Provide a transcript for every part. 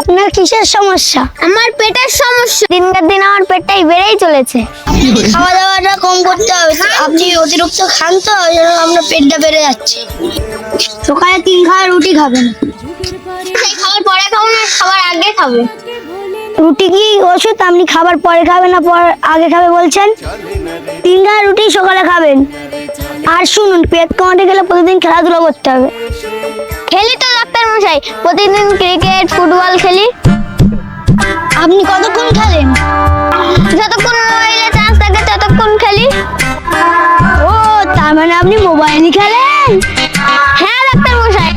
আপনার কিসের সমস্যা? আমার পেটের সমস্যা। দিনকার দিন আমার পেটটাই বেড়েই চলেছে। খাওয়া দাওয়াটা কম করতে হবে। আপনি অতিরিক্ত খান তো আপনার পেটটা বেড়ে যাচ্ছে। সকালে তিন খাওয়া রুটি খাবেন। খাবার পরে খাব না খাবার আগে খাবে। রুটি কি ওষুধ? আপনি খাবার পরে খাবেন না পর আগে খাবে বলছেন? তিন খাওয়া রুটি সকালে খাবেন। আর শুনুন পেট কমাতে গেলে প্রতিদিন খেলাধুলা করতে হবে। খেলি তো মশাই প্রতিদিন ক্রিকেট ফুটবল খেলি। আপনি কতক্ষণ খেলেন? যতক্ষণ মোবাইলে চান্স থাকে ততক্ষণ খেলি। ও তার মানে আপনি মোবাইলই খেলেন? হ্যাঁ ডাক্তার মশাই।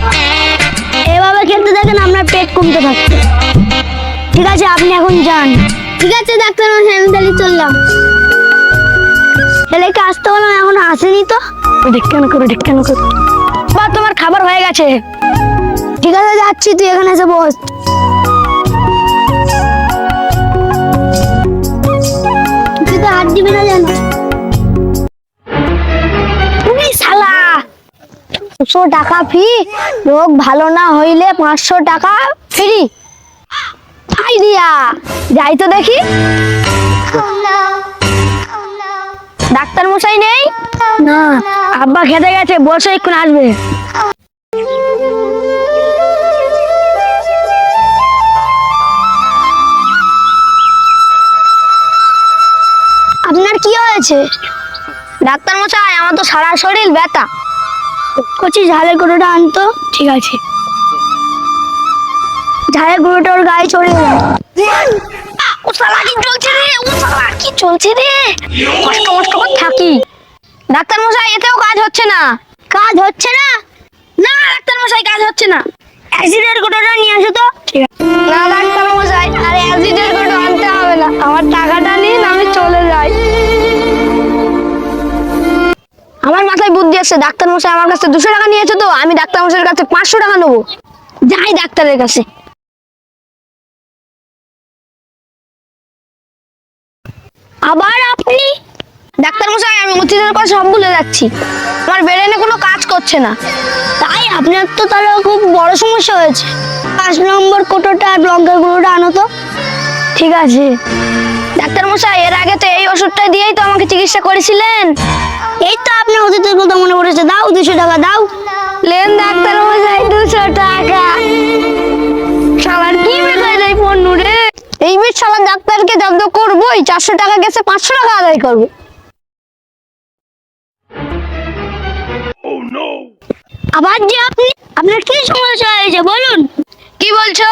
এভাবে খেলতে থাকেন আপনার পেট কমতে থাকবে ঠিক আছে আপনি এখন যান। ঠিক আছে ডাক্তার মশাই আমি তাহলে চললাম। ছেলেকে আসতে বললাম এখন আসেনি তো? ঢেকানো করো ঢেকানো করো। বা তোমার খাবার হয়ে গেছে। ঠিক আছে যাচ্ছি তুই এখানে এসে বস। তুই তো হাত দিবি না জানো শালা! দুশো টাকা ফি রোগ ভালো না হইলে পাঁচশো টাকা ফ্রি। আইডিয়া যাই তো দেখি। ডাক্তার মশাই নেই? না। আব্বা খেতে গেছে বসে এক্ষুন আসবে। হয়েছে ডাক্তার মশাই আমার তো সারা শরীর ব্যথা। কচি ঝালের গুঁড়োটা আনতো ঠিক আছে। ঝালের গুঁড়োটা ওর গায়ে ছড়িয়ে দাও। ও শালা কি চলছে রে? ও শালা কি চলছে রে? কষ্ট কষ্ট করে থাকি। ডাক্তার মশাই এতেও কাজ হচ্ছে না। কাজ হচ্ছে না? না ডাক্তার মশাই কাজ হচ্ছে না। অ্যাসিডের গোটোটা নিয়ে আসো তো। আছে ডাক্তার মশাই আমার কাছে দুশো টাকা নিয়েছে তো, আমি ডাক্তার মশাইয়ের কাছে পাঁচশো টাকা নেব। যাই ডাক্তারের কাছে। আবার আপনি? ডাক্তার মশাই আমি অতীতের কথা সব ভুলে যাচ্ছি। আমার ব্রেনে কোনো কাজ করছে না। তাই আপনার তো তাহলে খুব বড় সমস্যা হয়েছে। পাঁচ নম্বর কোটোটা আর লঙ্কার গুঁড়োটা আনো তো। ঠিক আছে। ডাক্তার মশাই এর আগে তো এই ওষুধটা দিয়েই তো আমাকে চিকিৎসা করেছিলেন। এই তো আপনার অতীতের কথা মনে পড়েছে। দাও দুশো টাকা দাও। লেন ডাক্তার মশাই দুশো টাকা। শালার কি বেকার যাই পণ্য রে? এই বেশ শালার ডাক্তারকে জব্দ করবোই। চারশো টাকা গেছে পাঁচশো টাকা আদায় করব। আবার যে আপনি আপনার কি সমস্যা হয়েছে বলুন। কি বলছো?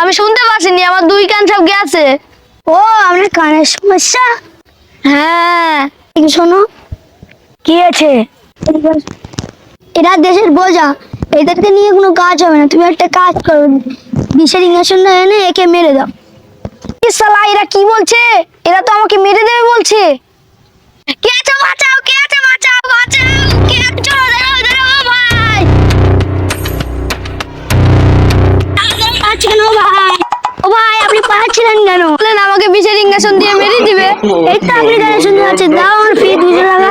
আমি শুনতে পাচ্ছিনি আমার দুই কান সব গেছে। ও আপনার কানের সমস্যা? হ্যাঁ। শোনো। কি আছে? এরা দেশের বোঝা। এদেরকে নিয়ে কোনো কাজ হবে না। তুমি একটা কাজ করো। বিষের ইঞ্জেকশনটা এনে একে মেরে দাও। কি শালা, এরা কি বলছে? এরা তো আমাকে মেরে দেবে বলছে। কে আছে? বাঁচাও, কে আছে? বাঁচাও বাঁচাও। কে আছো? দাঁড়াও দাঁড়াও ভাই। ও ভাই? ও ভাই, আপনি পাচ্ছিলেন কেন? বলেন, আমাকে বিষের ইঞ্জেকশন দিয়ে মেরে দিবে। এই তো, আপনি গায়ে শুনতে পাচ্ছেন দাও আমার ফি দুশো টাকা